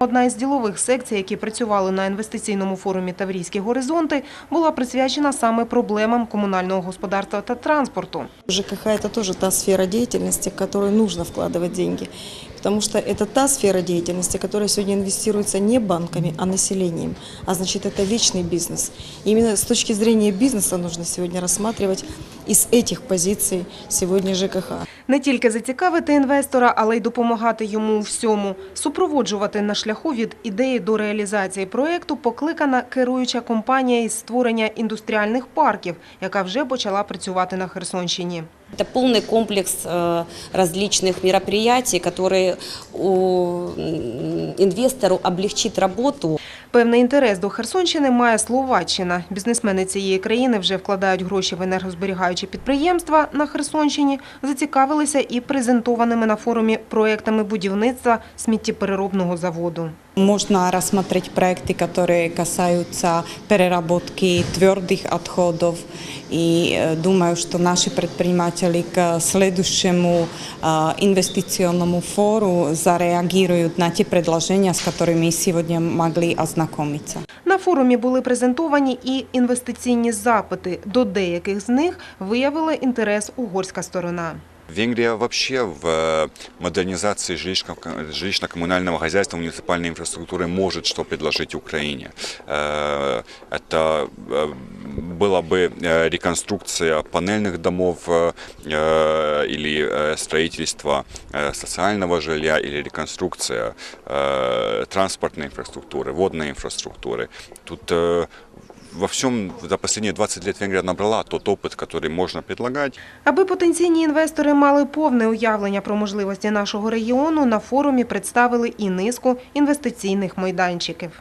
Одна із ділових секцій, які працювали на інвестиційному форумі Таврійські горизонти, була присвячена саме проблемам комунального господарства та транспорту. ЖКХ – это тоже та сфера деятельности, в которую нужно вкладывать деньги. Потому что это та сфера деятельности, которая сегодня инвестируется не банками, а населением. А значит, это вечный бизнес. И именно с точки зрения бизнеса нужно сегодня рассматривать из этих позиций сегодня ЖКХ. Не тільки зацікавити інвестора, але й допомагати йому у всьому. Супроводжувати на шляху від ідеї до реалізації проєкту покликана керуюча компанія із створення індустріальних парків, яка вже почала працювати на Херсонщині. Это полный комплекс э, различных мероприятий, которые у, м, инвестору облегчит работу. Певний інтерес до Херсонщини має Словаччина. Бізнесмени цієї країни вже вкладають гроші в енергозберігаючі підприємства на Херсонщині, зацікавилися і презентованими на форумі проектами будівництва сміттєпереробного заводу. Можно рассмотреть проекты, которые касаются переработки твердых отходов. И э, думаю, что наши предприниматели к следующему э, инвестиционному фору зареагируют на те предложения, с которыми сегодня могли ознакомиться. На форумі були презентовані і інвестиційні запити. До деяких з них виявила інтерес угорська сторона. Венгрия вообще в э, модернизации жилищно- жилищно-коммунального хозяйства, муниципальной инфраструктуры может что предложить Украине. Э, Это э, была бы э, реконструкция панельных домов э, э, или э, строительство э, социального жилья или реконструкция э, транспортной инфраструктуры, водной инфраструктуры. Тут э, во всем за последние 20 лет Венгрия набрала тот опыт, который можно предлагать. Аби потенційні інвестори мали повне уявлення про можливості нашого регіону, на форумі представили і низку інвестиційних майданчиків.